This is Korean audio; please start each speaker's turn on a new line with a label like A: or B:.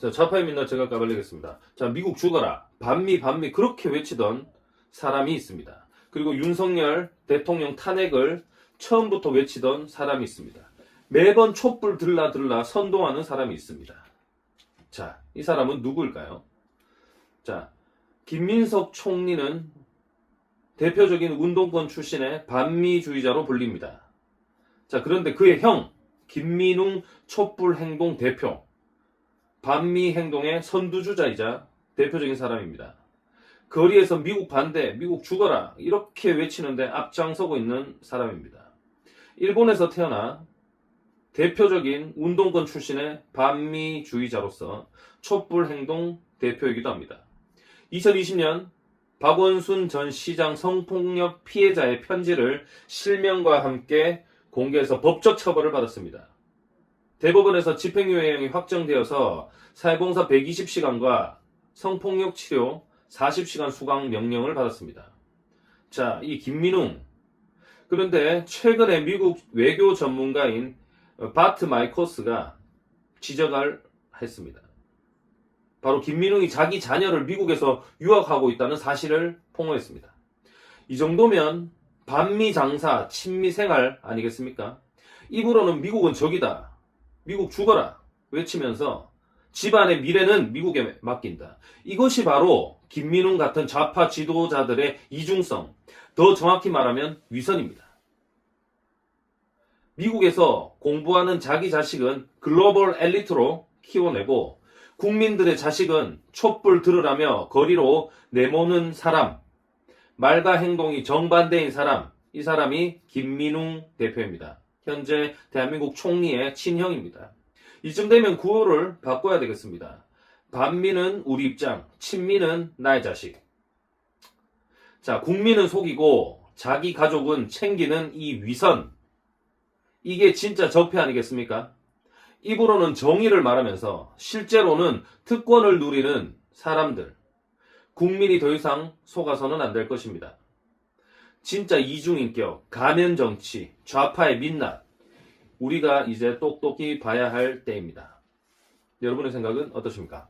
A: 자, 좌파의 민낯 제가 까발리겠습니다. 자, 미국 죽어라. 반미, 반미 그렇게 외치던 사람이 있습니다. 그리고 윤석열 대통령 탄핵을 처음부터 외치던 사람이 있습니다. 매번 촛불 들라 들라 선동하는 사람이 있습니다. 자, 이 사람은 누구일까요? 자, 김민석 총리는 대표적인 운동권 출신의 반미주의자로 불립니다. 자, 그런데 그의 형, 김민웅 촛불 행동 대표, 반미 행동의 선두주자이자 대표적인 사람입니다. 거리에서 미국 반대, 미국 죽어라, 이렇게 외치는데 앞장서고 있는 사람입니다. 일본에서 태어나 대표적인 운동권 출신의 반미주의자로서 촛불 행동 대표이기도 합니다. 2020년 박원순 전 시장 성폭력 피해자의 편지를 실명과 함께 공개해서 법적 처벌을 받았습니다. 대법원에서 집행유예형이 확정되어서 사회봉사 120시간과 성폭력 치료 40시간 수강 명령을 받았습니다. 자, 이 김민웅. 그런데 최근에 미국 외교 전문가인 바트 마이코스가 지적을 했습니다. 바로 김민웅이 자기 자녀를 미국에서 유학하고 있다는 사실을 폭로했습니다. 이 정도면 반미 장사, 친미 생활 아니겠습니까? 입으로는 미국은 적이다. 미국 죽어라. 외치면서 집안의 미래는 미국에 맡긴다. 이것이 바로 김민웅 같은 좌파 지도자들의 이중성, 더 정확히 말하면 위선입니다. 미국에서 공부하는 자기 자식은 글로벌 엘리트로 키워내고 국민들의 자식은 촛불 들으라며 거리로 내모는 사람, 말과 행동이 정반대인 사람, 이 사람이 김민웅 대표입니다. 현재 대한민국 총리의 친형입니다. 이쯤 되면 구호를 바꿔야 되겠습니다. 반미는 우리 입장, 친미는 나의 자식. 자, 국민은 속이고 자기 가족은 챙기는 이 위선. 이게 진짜 적폐 아니겠습니까? 입으로는 정의를 말하면서 실제로는 특권을 누리는 사람들. 국민이 더 이상 속아서는 안 될 것입니다. 진짜 이중인격, 가면 정치, 좌파의 민낯. 우리가 이제 똑똑히 봐야 할 때입니다. 여러분의 생각은 어떠십니까?